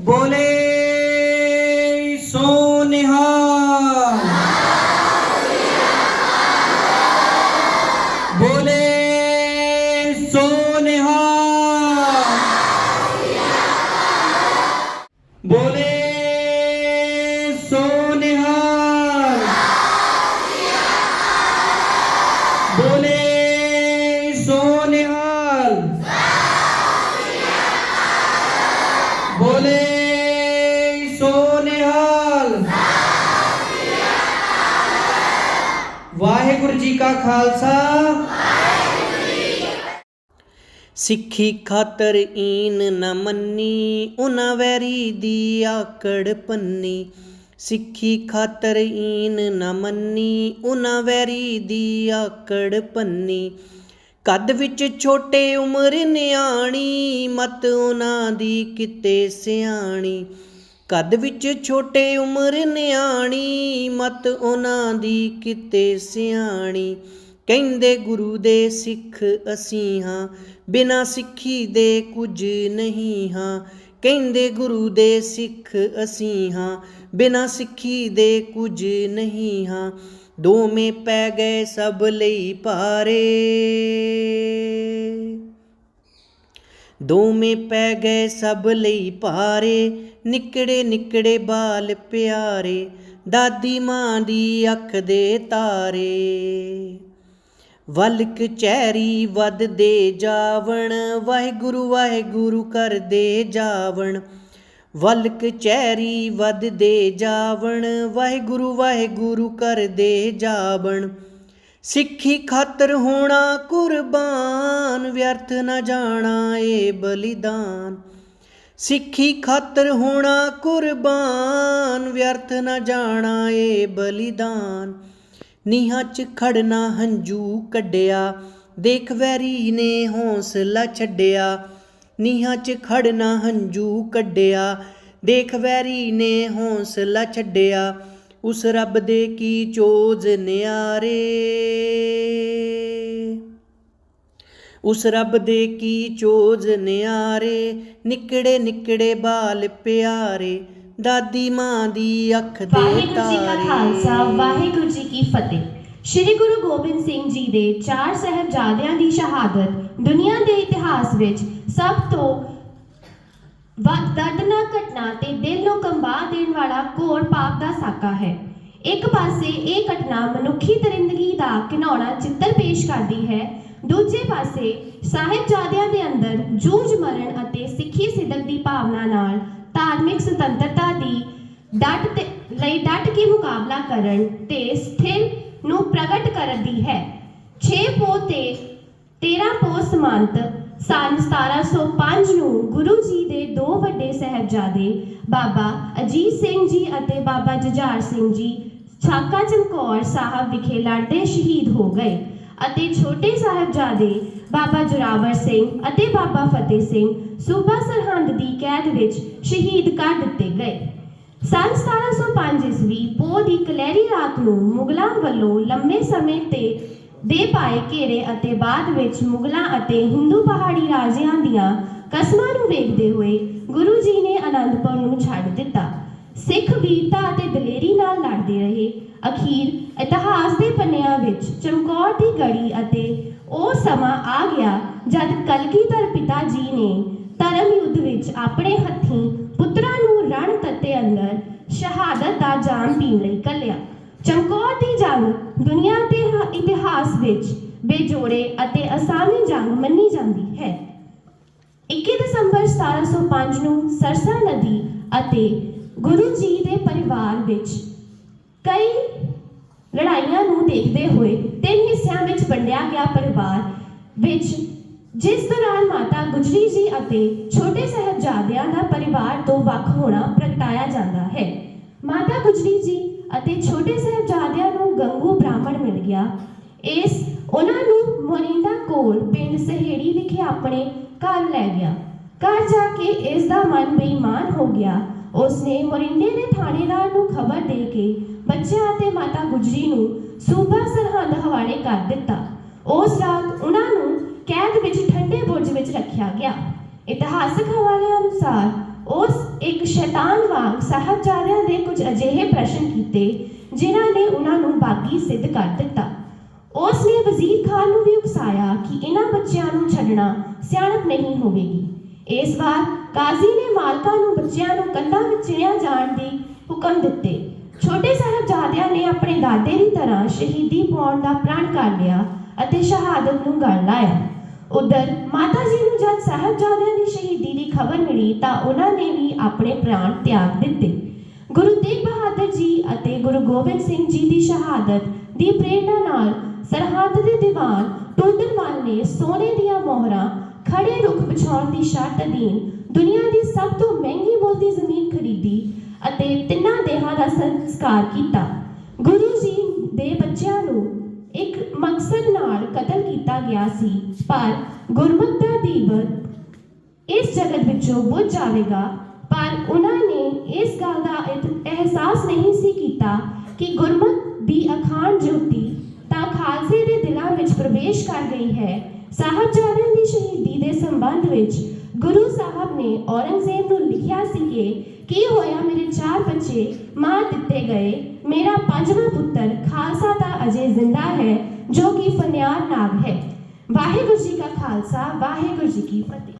ਬੋਲੇ ਸੋ ਵਾਹਿਗੁਰੂ ਜੀ ਕਾ ਖਾਲਸਾ। ਸਿੱਖੀ ਖਾਤਰ ਈਨ ਨ ਮੰਨੀ ਉਹਨਾਂ ਵੈਰੀ ਦੀ ਆਕੜ ਪੰਨੀ। ਸਿੱਖੀ ਖਾਤਰ ਈਨ ਨ ਮੰਨੀ ਉਹਨਾਂ ਵੈਰੀ ਦੀ ਆਕੜ ਪੰਨੀ। ਕੱਦ ਵਿੱਚ ਛੋਟੇ ਉਮਰ ਨਿਆਣੀ, ਮਤ ਉਹਨਾਂ ਦੀ ਕਿਤੇ ਸਿਆਣੀ। ਕੱਦ ਵਿੱਚ ਛੋਟੇ ਉਮਰ ਨਿਆਣੀ, ਮਤ ਉਹਨਾਂ ਦੀ ਕਿਤੇ ਸਿਆਣੀ। ਕਹਿੰਦੇ ਗੁਰੂ ਦੇ ਸਿੱਖ ਅਸੀਂ ਹਾਂ, ਬਿਨਾ ਸਿੱਖੀ ਦੇ ਕੁਝ ਨਹੀਂ ਹਾਂ। ਕਹਿੰਦੇ ਗੁਰੂ ਦੇ ਸਿੱਖ ਅਸੀਂ ਹਾਂ, ਬਿਨਾ ਸਿੱਖੀ ਦੇ ਕੁਝ ਨਹੀਂ ਹਾਂ। ਦੋਵੇਂ ਪੈ ਗਏ ਸਭ ਲਈ ਪਾਰੇ ਦੋਵੇਂ ਪੈ ਗਏ ਸਭ ਲਈ ਪਾਰੇ ਨਿੱਕੜੇ ਨਿੱਕੜੇ ਬਾਲ ਪਿਆਰੇ, ਦਾਦੀ ਮਾਂ ਦੀ ਅੱਖ ਦੇ ਤਾਰੇ। ਵਲਕ ਚੈਰੀ ਵੱਧਦੇ ਜਾਵਣ, ਵਾਹਿਗੁਰੂ ਵਾਹਿਗੁਰੂ ਕਰਦੇ ਜਾਵਣ। ਵਲਕ ਚੈਰੀ ਵੱਧਦੇ ਜਾਵਣ, ਵਾਹਿਗੁਰੂ ਵਾਹਿਗੁਰੂ ਕਰਦੇ ਜਾਵਣ। ਸਿੱਖੀ ਖਾਤਰ ਹੋਣਾ ਕੁਰਬਾਨ, ਵਿਅਰਥ ਨਾ ਜਾਣਾ ਏ ਬਲੀਦਾਨ। ਸਿੱਖੀ ਖਾਤਰ ਹੋਣਾ ਕੁਰਬਾਨ, ਵਿਅਰਥ ਨਾ ਜਾਣਾ ਏ ਬਲੀਦਾਨ। ਨੀਹਾਂ 'ਚ ਖੜਨਾ ਹੰਝੂ ਕੱਢਿਆ, ਦੇਖ ਵੈਰੀ ਨੇ ਹੌਸਲਾ ਛੱਡਿਆ। ਨੀਹਾਂ 'ਚ ਖੜਨਾ ਹੰਝੂ ਕੱਢਿਆ, ਦੇਖ ਵੈਰੀ ਨੇ ਹੌਸਲਾ ਛੱਡਿਆ। ਉਸ ਰੱਬ ਦੇ ਕੀ ਚੋਜ ਨਿਆਰੇ? ਉਸ ਰੱਬ ਦੇ ਕੀ ਚੋਜ ਨਿਆਰੇ? ਨਿਕੜੇ ਨਿਕੜੇ ਬਾਲ ਪਿਆਰੇ ਦਾਦੀ ਮਾਂ ਦੀ ਅੱਖ ਦੇ ਖਾਲਸਾ ਤਾਰੇ। ਵਾਹਿਗੁਰੂ ਜੀ ਕੀ ਫਤਿਹ। ਸ਼੍ਰੀ ਗੁਰੂ ਗੋਬਿੰਦ ਸਿੰਘ ਜੀ ਦੇ ਚਾਰ ਸਹਿਬਜ਼ਾਦਿਆਂ ਦੀ ਸ਼ਹਾਦਤ ਦੁਨੀਆ ਦੇ ਇਤਿਹਾਸ ਵਿੱਚ ਸਭ ਤੋਂ ਵੱਧ ਦਰਦਨਾਕ ਘਟਨਾ ਤੇ ਦਿਲ ਨੂੰ ਕੰਬਾ ਦੇਣ ਵਾਲਾ ਘੋਰ ਪਾਪ ਦਾ ਸਾਕਾ ਹੈ। ਇੱਕ ਪਾਸੇ ਇਹ ਘਟਨਾ ਮਨੁੱਖੀ ਦਰਿੰਦਗੀ ਦਾ ਘਿਨਾਉਣਾ ਚਿੱਤਰ ਪੇਸ਼ ਕਰਦੀ ਹੈ ਦੂਜੇ ਪਾਸੇ ਸਾਹਿਬਜ਼ਾਦਿਆਂ ਦੇ ਅੰਦਰ ਜੂਝ ਮਰਨ ਅਤੇ ਸਿੱਖੀ ਸਿਦਕ ਦੀ ਭਾਵਨਾ ਨਾਲ ਧਾਰਮਿਕ ਸੁਤੰਤਰਤਾ ਦੀ ਡਟ ਲਈ ਡਟ ਕੇ ਮੁਕਾਬਲਾ ਕਰਨ ਤੇ ਸਥਿਰ ਨੂੰ ਪ੍ਰਗਟ ਕਰਦੀ ਹੈ। 6 ਪੋ ਤੇ 13 ਪੋ ਸਮਾਂਤ ਸਨ 1705 ਨੂੰ ਗੁਰੂ ਜੀ ਦੇ ਦੋ ਵੱਡੇ ਸਹਿਬਜ਼ਾਦੇ ਬਾਬਾ ਅਜੀਤ ਸਿੰਘ ਜੀ ਅਤੇ ਬਾਬਾ ਜੁਝਾਰ ਸਿੰਘ ਜੀ ਛਾਕਾ ਚਮਕੌਰ ਸਾਹਿਬ ਵਿਖੇ ਲੜਦੇ ਸ਼ਹੀਦ ਹੋ ਗਏ। ਅਤੇ ਛੋਟੇ ਸਾਹਿਬਜ਼ਾਦੇ ਬਾਬਾ ਜੁਰਾਵਰ ਸਿੰਘ ਅਤੇ ਬਾਬਾ ਫਤਿਹ ਸਿੰਘ ਸੂਬਾ ਸਰਹੰਦ ਦੀ ਕੈਦ ਵਿੱਚ ਸ਼ਹੀਦ ਕਰ ਦਿੱਤੇ ਗਏ। ਸੰਨ 1705 ਈਸਵੀ ਪੋਹ ਦੀ ਕਲੈਰੀ ਰਾਤ ਨੂੰ ਮੁਗਲਾਂ ਵੱਲੋਂ ਲੰਮੇ ਸਮੇਂ ਤੇ ਦੇ ਪਾਏ ਘੇਰੇ ਅਤੇ ਬਾਅਦ ਵਿੱਚ ਮੁਗਲਾਂ ਅਤੇ ਹਿੰਦੂ ਪਹਾੜੀ ਰਾਜਿਆਂ ਦੀਆਂ ਕਸਮਾਂ ਨੂੰ ਵੇਖਦੇ ਹੋਏ ਗੁਰੂ ਜੀ ਨੇ ਅਨੰਦਪੁਰ ਨੂੰ ਛੱਡ ਦਿੱਤਾ। ਸਿੱਖ ਵੀਰਤਾ ਅਤੇ ਦਲੇਰੀ ਨਾਲ ਲੜਦੇ ਰਹੇ। ਅਖੀਰ ਇਤਿਹਾਸ ਦੇ ਪੰਨਿਆਂ ਵਿੱਚ ਚਮਕੌਰ ਦੀ ਗੜੀ ਅਤੇ ਉਹ ਸਮਾਂ ਆ ਗਿਆ ਜਦ ਕਲਗੀਧਰ ਪਿਤਾ ਜੀ ਨੇ ਧਰਮ ਯੁੱਧ ਵਿੱਚ ਆਪਣੇ ਹੱਥੀਂ ਪੁੱਤਰਾਂ ਨੂੰ ਰਣ ਤੱਤੇ ਅੰਦਰ ਸ਼ਹਾਦਤ ਦਾ ਜਾਮ ਪੀਣ ਲਈ ਕੱਲਿਆ ਚਮਕੌਰ ਦੀ ਜੰਗ ਦੁਨੀਆ ਦੇ ਇਤਿਹਾਸ ਵਿੱਚ ਬੇਜੋੜੇ ਅਤੇ ਅਸਾਮੀ ਜੰਗ ਮੰਨੀ ਜਾਂਦੀ ਹੈ। 21 ਦਸੰਬਰ 1705 ਨੂੰ ਸਰਸਾ ਨਦੀ ਅਤੇ ਗੁਰੂ ਜੀ ਦੇ ਪਰਿਵਾਰ ਵਿੱਚ ਕਈ ਲੜਾਈਆਂ ਨੂੰ ਦੇਖਦੇ ਹੋਏ ਤਿੰਨ ਹਿੱਸਿਆਂ ਵਿੱਚ ਵੰਡਿਆ ਗਿਆ ਪਰਿਵਾਰ ਵਿੱਚ, ਜਿਸ ਦੌਰਾਨ ਮਾਤਾ ਗੁਜਰੀ ਜੀ ਅਤੇ ਛੋਟੇ ਸਾਹਿਬਜ਼ਾਦਿਆਂ ਦਾ ਪਰਿਵਾਰ ਤੋਂ ਵੱਖ ਹੋਣਾ ਪ੍ਰਗਟਾਇਆ ਜਾਂਦਾ ਹੈ। ਮਾਤਾ ਗੁਜਰੀ ਜੀ ਅਤੇ ਛੋਟੇ ਸਾਹਿਬਜ਼ਾਦਿਆਂ ਨੂੰ ਗੰਗੂ ਬ੍ਰਾਹਮਣ ਮਿਲ ਗਿਆ। ਇਸ ਉਹਨਾਂ ਨੂੰ ਮੋਰਿੰਡਾ ਕੋਲ ਪਿੰਡ ਸਹੇੜੀ ਵਿਖੇ ਆਪਣੇ ਘਰ ਲੈ ਗਿਆ। ਘਰ ਜਾ ਕੇ ਇਸ ਦਾ ਮਨ ਬੇਈਮਾਨ ਹੋ ਗਿਆ। ਉਸਨੇ ਮੋਰਿੰਡੇ ਦੇ ਥਾਣੇਦਾਰ ਨੂੰ ਖਬਰ ਦੇ ਕੇ ਬੱਚਿਆਂ ਅਤੇ ਮਾਤਾ ਗੁਜਰੀ ਨੂੰ ਸੂਬਾ ਸਰਹੰਦ ਹਵਾਲੇ ਕਰ ਦਿੱਤਾ। ਉਸ ਰਾਤ ਉਹਨਾਂ ਨੂੰ ਕੈਦ ਵਿੱਚ ਠੰਡੇ ਬੁਰਜ ਵਿੱਚ ਰੱਖਿਆ ਗਿਆ। ਇਤਿਹਾਸਕ ਹਵਾਲੇ ਅਨੁਸਾਰ ਉਸ ਇੱਕ ਸ਼ੈਤਾਨ ਵਾਂਗ ਸਾਹਿਬਜ਼ਾਦਿਆਂ ਦੇ ਕੁਝ ਅਜਿਹੇ ਪ੍ਰਸ਼ਨ ਕੀਤੇ, ਜਿਨ੍ਹਾਂ ਨੇ ਉਹਨਾਂ ਨੂੰ ਬਾਗੀ ਸਿੱਧ ਕਰ ਦਿੱਤਾ। ਉਸ ਨੇ ਵਜ਼ੀਰ ਖਾਨ ਨੂੰ ਵੀ ਉਕਸਾਇਆ ਕਿ ਇਹਨਾਂ ਬੱਚਿਆਂ ਨੂੰ ਛੱਡਣਾ ਸਿਆਣਪ ਨਹੀਂ ਹੋਵੇਗੀ। ਇਸ ਵਾਰ ਕਾਜ਼ੀ ਨੇ ਮਾਲਕਾਂ ਨੂੰ ਬੱਚਿਆਂ ਕੰਧਾਂ ਵਿੱਚ ਚਿਣਿਆ ਜਾਣ ਦੀ ਹੁਕਮ ਦਿੱਤੇ। ਛੋਟੇ ਸਾਹਿਬਜ਼ਾਦਿਆਂ ਨੇ ਆਪਣੇ ਦਾਦੇ ਦੀ ਤਰ੍ਹਾਂ ਸ਼ਹੀਦੀ ਪਾਉਣ ਦਾ ਪ੍ਰਣ ਕਰ ਲਿਆ ਅਤੇ ਸ਼ਹਾਦਤ ਨੂੰ ਗਲ ਲਾਇਆ। ਉਧਰ ਮਾਤਾ ਜੀ ਨੂੰ ਜਦ ਸਾਹਿਬਜ਼ਾਦਿਆਂ ਦੀ ਸ਼ਹੀਦੀ ਦੀ ਖਬਰ ਮਿਲੀ ਤਾਂ ਉਹਨਾਂ ਨੇ ਵੀ ਆਪਣੇ ਪ੍ਰਾਣ ਤਿਆਗ ਦਿੱਤੇ। ਗੁਰੂ ਤੇਗ ਬਹਾਦਰ ਜੀ ਅਤੇ ਗੁਰੂ ਗੋਬਿੰਦ ਸਿੰਘ ਜੀ ਦੀ ਸ਼ਹਾਦਤ ਦੀ ਪ੍ਰੇਰਣਾ ਨਾਲ ਸਰਹੱਦ ਦੇ ਦੀਵਾਨ ਟੋਡਰਮਲ ਨੇ ਸੋਨੇ ਦੀਆਂ ਮੋਹਰਾਂ ਖੜੇ ਰੁੱਖ ਵਿਛਾਉਣ ਦੀ ਸ਼ਰਤ ਅਧੀਨ ਦੁਨੀਆ ਦੀ ਸਭ ਤੋਂ ਮਹਿੰਗੀ ਮੁੱਲ ਦੀ ਜ਼ਮੀਨ ਖਰੀਦੀ ਅਤੇ ਤਿੰਨਾਂ ਦੇਹਾਂ ਦਾ ਸੰਸਕਾਰ ਕੀਤਾ। ਗੁਰੂ ਜੀ ਦੇ ਬੱਚਿਆਂ ਨੂੰ ਇੱਕ ਮਕਸਦ ਨਾਲ ਕਤਲ ਕੀਤਾ ਗਿਆ ਸੀ, ਪਰ ਗੁਰਮਤਿ ਦਾ ਦੀਵ ਇਸ ਜਗਤ ਵਿੱਚੋਂ ਬੁੱਝ ਜਾਵੇਗਾ। ਪਰ ਉਹਨਾਂ ਨੇ ਇਸ ਗੱਲ ਦਾ ਇਤ- ਅਹਿਸਾਸ ਨਹੀਂ ਸੀ ਕੀਤਾ ਕਿ ਗੁਰਮਤਿ ਦੀ ਅਖਾਣ ਜੋਤੀ ਤਾਂ ਖਾਲਸੇ ਦੇ ਦਿਲਾਂ ਵਿੱਚ ਪ੍ਰਵੇਸ਼ ਕਰ ਗਈ ਹੈ। ਸਾਹਿਬਜ਼ਾਦਿਆਂ ਦੀ ਸ਼ਹੀਦੀ ਦੇ ਸੰਬੰਧ ਵਿੱਚ ਗੁਰੂ ਸਾਹਿਬ ਨੇ ਔਰੰਗਜ਼ੇਬ ਨੂੰ ਲਿਖਿਆ ਸੀ ਕਿ ਕੀ ਹੋਇਆ ਮੇਰੇ ਚਾਰ ਬੱਚੇ ਮਾਰ ਦਿੱਤੇ ਗਏ ਮੇਰਾ ਪੰਜਵਾਂ ਪੁੱਤਰ ਖਾਲਸਾ ਤਾਂ ਅਜੇ ਜ਼ਿੰਦਾ ਹੈ ਜੋ ਕਿ ਫਨਿਆਰ ਨਾਗ ਹੈ ਵਾਹਿਗੁਰੂ ਜੀ ਕਾ ਖਾਲਸਾ ਵਾਹਿਗੁਰੂ ਜੀ ਕੀ ਫਤਿਹ